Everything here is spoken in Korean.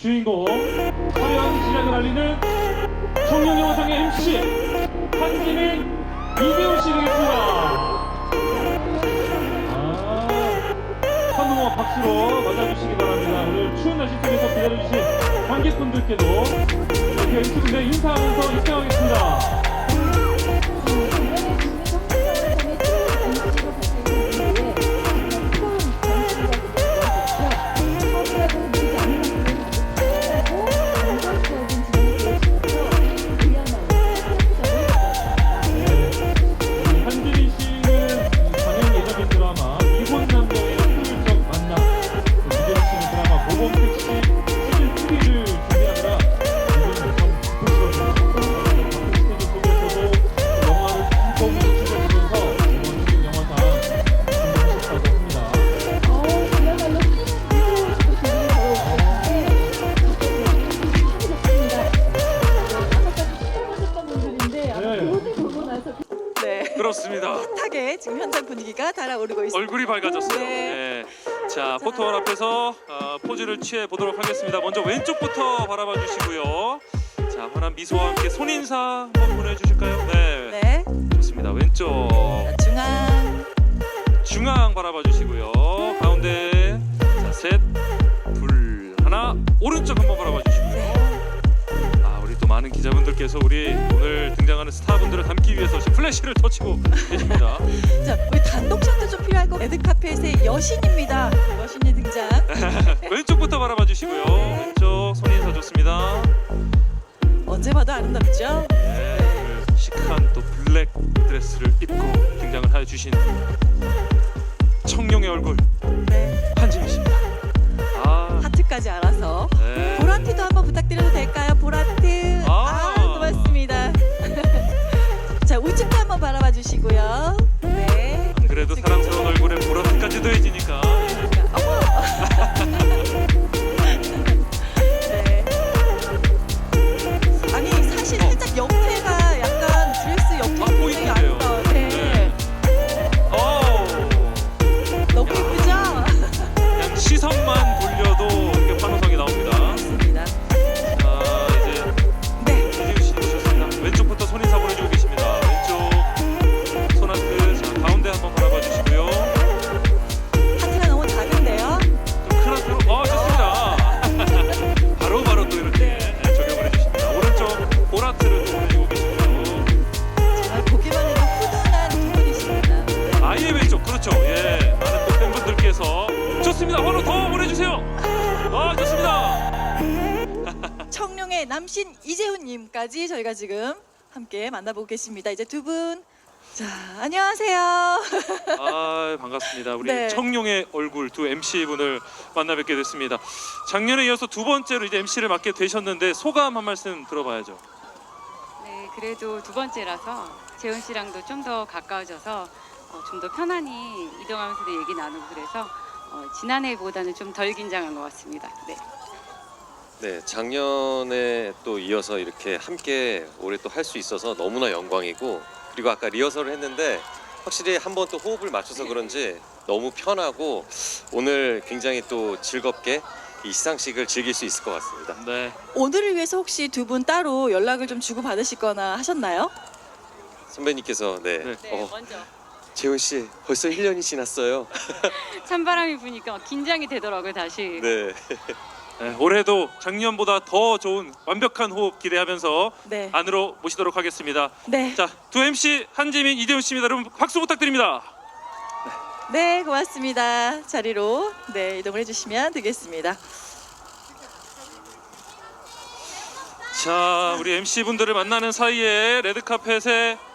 주인공 화려한 시작을 알리는 청룡영화상의 MC 한지민 이대호 씨 되겠습니다. 아, 환호와 박수로 맞아주시기 바랍니다. 오늘 추운 날씨 속에서 기다려주신 관객분들께도 이렇게 인사하면서 입장하겠습니다. 그렇습니다. 핫하게 지금 현장 분위기가 달아오르고 있습니다. 얼굴이 밝아졌어요. 네. 네. 자, 포토원 앞에서 어, 포즈를 취해 보도록 하겠습니다. 먼저 왼쪽부터 바라봐 주시고요. 자, 환한 미소와 함께 손인사 한번 보내주실까요? 네. 네. 좋습니다. 왼쪽 자, 중앙. 중앙 바라봐 주시고요. 가운데 자, 셋, 둘, 하나. 오른쪽 한번 바라봐 주시고요. 많은 기자분들께서 우리 오늘 등장하는 스타분들을 담기 위해서 지금 플래시를 터치고 계십니다. 자, 우리 단독샷도 좀 필요할 거. 레드카펫의 여신입니다. 여신이 등장. 왼쪽부터 바라봐 주시고요. 왼쪽 손 인사 좋습니다. 언제 봐도 아름답죠? 네, 오늘 시크한 또 블랙 드레스를 입고 등장을 해 주신 청룡의 얼굴 네. 한지민 씨 우측도 한번 바라봐 주시고요. 네. 안 그래도 사랑스러운 얼굴에 보라색까지 더해지니까 번호 더 보내주세요. 아 좋습니다. 청룡의 남신 이재훈님까지 저희가 지금 함께 만나보고 계십니다. 이제 두 분. 자, 안녕하세요. 아 반갑습니다. 우리 네. 청룡의 얼굴 두 MC 분을 만나 뵙게 됐습니다. 작년에 이어서 두 번째로 이제 MC를 맡게 되셨는데 소감 한 말씀 들어봐야죠. 네, 그래도 두 번째라서 재훈 씨랑도 좀 더 가까워져서 어, 좀더 편안히 이동하면서도 얘기 나누고 그래서 어, 지난해보다는 좀 덜 긴장한 것 같습니다. 네. 네, 작년에 또 이어서 이렇게 함께 올해 또 할 수 있어서 너무나 영광이고 그리고 아까 리허설을 했는데 확실히 한 번 또 호흡을 맞춰서 그런지 너무 편하고 오늘 굉장히 또 즐겁게 이 시상식을 즐길 수 있을 것 같습니다. 네. 오늘을 위해서 혹시 두 분 따로 연락을 좀 주고 받으시거나 하셨나요? 선배님께서 네, 네. 네, 어, 먼저 재훈 씨 벌써 1년이 지났어요. 찬바람이 부니까 막 긴장이 되더라고요, 다시. 네. 네, 올해도 작년보다 더 좋은 완벽한 호흡 기대하면서 네. 안으로 모시도록 하겠습니다. 네. 자, 두 MC 한지민, 이대훈 씨입니다. 여러분 박수 부탁드립니다. 네, 고맙습니다. 자리로 네, 이동을 해 주시면 되겠습니다. 자, 우리 MC 분들을 만나는 사이에 레드 카펫에